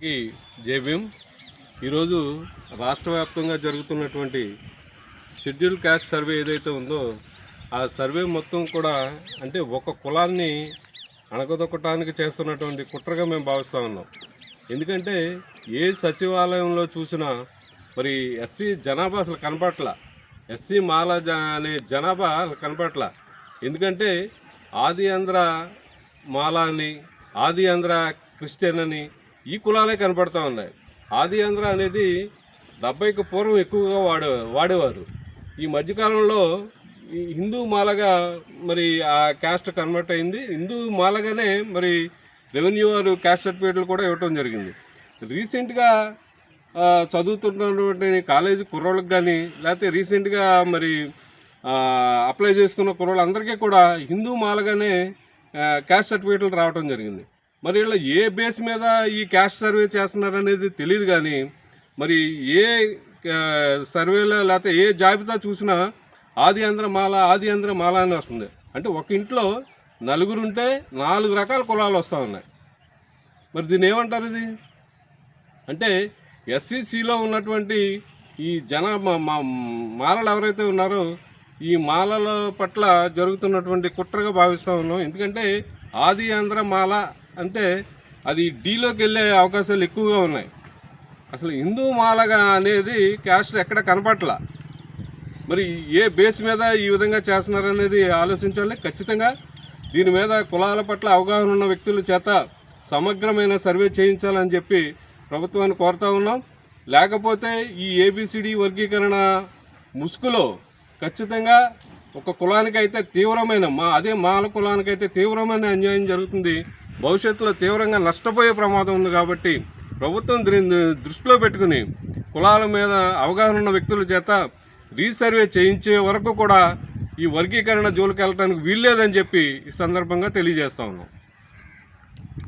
కి జై భీమ్. ఈరోజు రాష్ట్ర వ్యాప్తంగా జరుగుతున్నటువంటి షెడ్యూల్ క్యాస్ట్ సర్వే ఏదైతే ఉందో ఆ సర్వే మొత్తం కూడా అంటే ఒక కులాన్ని అణగదొక్కటానికి చేస్తున్నటువంటి కుట్రగా మేము భావిస్తూ ఉన్నాం. ఎందుకంటే ఏ సచివాలయంలో చూసినా మరి ఎస్సీ జనాభా అసలు కనపట్ల ఎస్సీ మాల అనే జనాభా అసలు కనపట్ల ఎందుకంటే ఆది ఆంధ్ర మాల అని ఆది ఆంధ్ర క్రిస్టియన్ అని ఈ కులాలే కనపడతా ఉన్నాయి. ఆది ఆంధ్ర అనేది డెబ్బైకి పూర్వం ఎక్కువగా వాడే వాడేవారు. ఈ మధ్యకాలంలో హిందూ మాలగా మరి ఆ క్యాస్ట్ కన్వర్ట్ అయింది. హిందూ మాలగానే మరి రెవెన్యూ వారు క్యాస్ట్ సర్టిఫికేట్లు కూడా ఇవ్వటం జరిగింది. రీసెంట్గా చదువుతున్నటువంటి కాలేజీ కుర్రోళ్ళకి కానీ లేకపోతే రీసెంట్గా మరి అప్లై చేసుకున్న కుర్రోళ్ళందరికీ కూడా హిందూ మాలగానే క్యాస్ట్ సర్టిఫికేట్లు రావటం జరిగింది. మరి ఇలా ఏ బేస్ మీద ఈ క్యాస్ట్ సర్వే చేస్తున్నారు అనేది తెలియదు కానీ మరి ఏ సర్వేలో లేకపోతే ఏ జాబితా చూసినా ఆది ఆంధ్ర మాల ఆది ఆంధ్ర మాల అని వస్తుంది. అంటే ఒక ఇంట్లో నలుగురు ఉంటే నాలుగు రకాల కులాలు వస్తూ ఉన్నాయి. మరి దీన్ని ఏమంటారు ఇది? అంటే ఎస్సీసీలో ఉన్నటువంటి ఈ జన మా- మాలలు ఎవరైతే ఉన్నారో ఈ మాలల పట్ల జరుగుతున్నటువంటి కుట్రగా భావిస్తూ ఉన్నాం. ఎందుకంటే ఆది ఆంధ్ర మాల అంటే అది డీలోకి వెళ్ళే అవకాశాలు ఎక్కువగా ఉన్నాయి. అసలు హిందూ మాలగా అనేది క్యాస్ట్ ఎక్కడ కనపట్ల? మరి ఏ బేస్ మీద ఈ విధంగా చేస్తున్నారు అనేది ఆలోచించాలి. ఖచ్చితంగా దీని మీద కులాల పట్ల అవగాహన ఉన్న వ్యక్తుల చేత సమగ్రమైన సర్వే చేయించాలని చెప్పి ప్రభుత్వాన్ని కోరుతా ఉన్నాం. లేకపోతే ఈ ఏబిసిడి వర్గీకరణ ముసుగులో ఖచ్చితంగా ఒక కులానికైతే తీవ్రమైన మా అదే మాల కులానికైతే తీవ్రమైన అన్యాయం జరుగుతుంది భవిష్యత్తులో తీవ్రంగా నష్టపోయే ప్రమాదం ఉంది కాబట్టి ప్రభుత్వం దీన్ని దృష్టిలో పెట్టుకుని కులాల మీద అవగాహన ఉన్న వ్యక్తుల చేత రీసర్వే చేయించే వరకు కూడా ఈ వర్గీకరణ జోలికి వెళ్ళడానికి వీల్లేదని చెప్పి ఈ సందర్భంగా తెలియజేస్తా ఉన్నాం.